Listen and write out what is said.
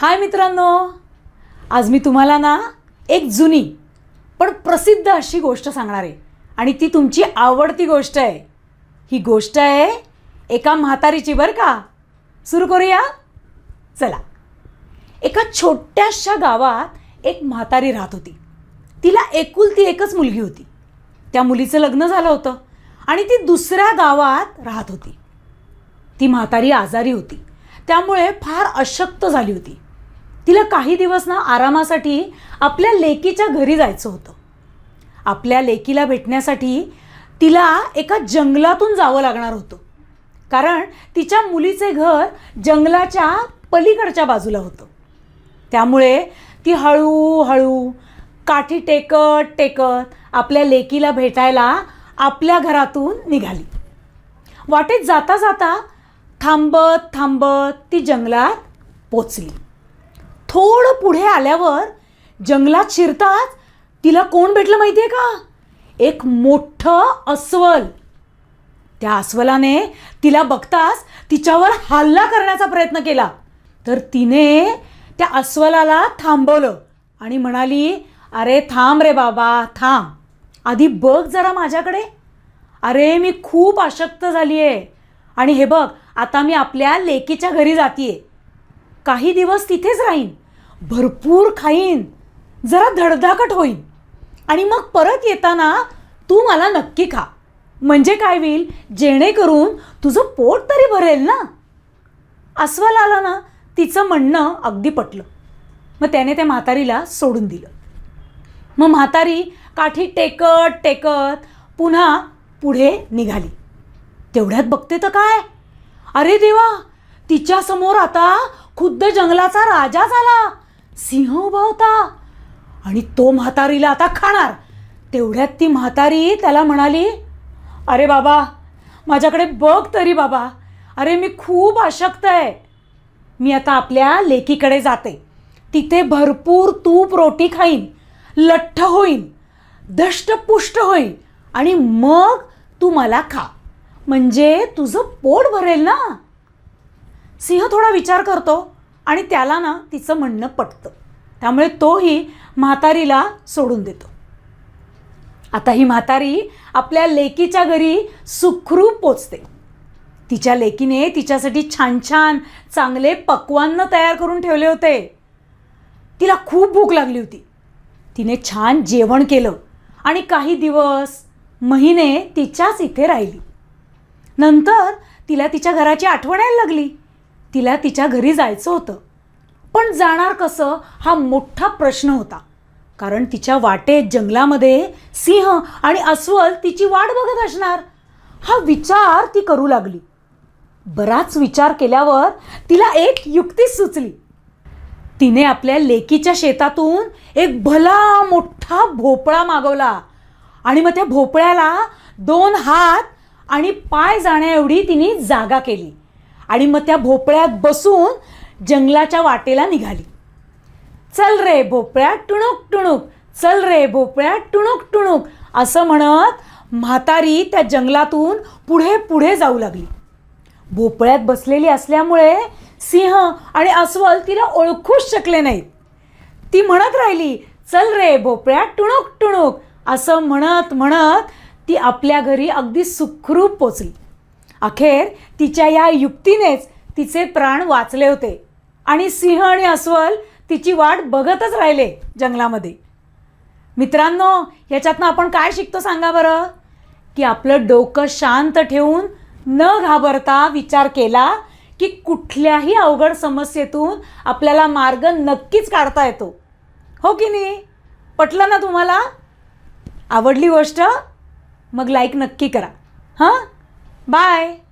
हाय मित्रांनो. आज मी तुम्हाला ना एक जुनी पण प्रसिद्ध अशी गोष्ट सांगणार आहे. आणि ती तुमची आवडती गोष्ट आहे. ही गोष्ट आहे एका म्हातारीची बरं का. सुरू करूया? चला. एका छोट्याशा गावात एक म्हातारी राहत होती. तिला एकुलती एकच मुलगी होती. त्या मुलीचं लग्न झालं होतं आणि ती दुसऱ्या गावात राहत होती. ती म्हातारी आजारी होती. त्यामुळे फार अशक्त झाली होती. तिला काही दिवस ना आरामासाठी आपल्या लेकीच्या घरी जायचं होतं. आपल्या लेकीला भेटण्यासाठी तिला एका जंगलातून जावं लागणार होतं. कारण तिच्या मुलीचे घर जंगलाच्या पलीकडच्या बाजूला होतं. त्यामुळे ती हळूहळू काठी टेकत टेकत आपल्या लेकीला भेटायला आपल्या घरातून निघाली. वाटेत जाता जाता थांबत थांबत ती जंगलात पोचली. थोडं पुढे आल्यावर जंगलात शिरताच तिला कोण भेटलं माहिती आहे का? एक मोठं अस्वल. त्या अस्वलाने तिला बघताच तिच्यावर हल्ला करण्याचा प्रयत्न केला. तर तिने त्या अस्वलाला थांबवलं आणि म्हणाली अरे थांब रे बाबा थांब. आधी बघ जरा माझ्याकडे. अरे मी खूप अशक्त झाली आहे आणि हे बघ आता मी आपल्या लेकीच्या घरी जातीये. काही दिवस तिथेच राहीन. भरपूर खाईन. जरा धडधाकट होईन. आणि मग परत येताना तू मला नक्की खा. म्हणजे काय होईल? जेणेकरून तुझं पोट तरी भरेल ना? अस्वल आला ना तिचं म्हणणं अगदी पटलं. मग त्याने त्या म्हातारीला सोडून दिलं. मग म्हातारी काठी टेकत टेकत पुन्हा पुढे निघाली. तेवढ्यात बघते तर काय? अरे देवा तिच्यासमोर आता खुद्द जंगलाचा राजा झाला. सिंह उभा होता. आणि तो म्हातारीला आता खाणार. तेवढ्यात ती म्हातारी त्याला म्हणाली अरे बाबा माझ्याकडे बघ तरी बाबा. अरे मी खूप अशक्त आहे. मी आता आपल्या लेकीकडे जाते. तिथे भरपूर तूप रोटी खाईन लठ्ठ होईन दष्टपुष्ट होईन आणि मग तू मला खा. म्हणजे तुझं पोट भरेल ना? सिंह थोडा विचार करतो. आणि त्याला ना तिचं म्हणणं पटतं. त्यामुळे तोही म्हातारीला सोडून देतो. आता ही म्हातारी आपल्या लेकीच्या घरी सुखरूप पोचते. तिच्या लेकीने तिच्यासाठी छान छान चांगले पक्वान्न तयार करून ठेवले होते. तिला खूप भूक लागली होती. तिने छान जेवण केलं आणि काही दिवस महिने तिच्याच इथे राहिली. नंतर तिला तिच्या घराची आठवण यायला लागली. तिला तिच्या घरी जायचं होतं. पण जाणार कसं हा मोठा प्रश्न होता. कारण तिच्या वाटेत जंगलामध्ये सिंह आणि अस्वल तिची वाट बघत असणार. हा विचार ती करू लागली. बराच विचार केल्यावर तिला एक युक्ती सुचली. तिने आपल्या लेकीच्या शेतातून एक भला मोठा भोपळा मागवला. आणि मग त्या भोपळ्याला दोन हात आणि पाय जाण्याएवढी तिने जागा केली. आणि मग त्या भोपळ्यात बसून जंगलाच्या वाटेला निघाली. चल रे भोपळ्या टुणूक टुणूक चल रे भोपळ्या टुणूक टुणूक असं म्हणत म्हातारी त्या जंगलातून पुढे पुढे जाऊ लागली. भोपळ्यात बसलेली असल्यामुळे सिंह आणि अस्वल तिला ओळखूच शकले नाहीत. ती म्हणत राहिली चल रे भोपळ्या टुणूक टुणूक असं म्हणत म्हणत ती आपल्या घरी अगदी सुखरूप पोचली. अखेर तिच्या या युक्तीनेच तिचे प्राण वाचले होते. आणि सिंह आणि अस्वल तिची वाट बघतच राहिले जंगलामध्ये. मित्रांनो ह्याच्यातनं आपण काय शिकतो सांगा बरं? की आपलं डोकं शांत ठेवून न घाबरता विचार केला की कुठल्याही अवघड समस्येतून आपल्याला मार्ग नक्कीच काढता येतो. हो की नाही? पटलं ना तुम्हाला? आवडली गोष्ट? मग लाईक नक्की करा. हां? Bye!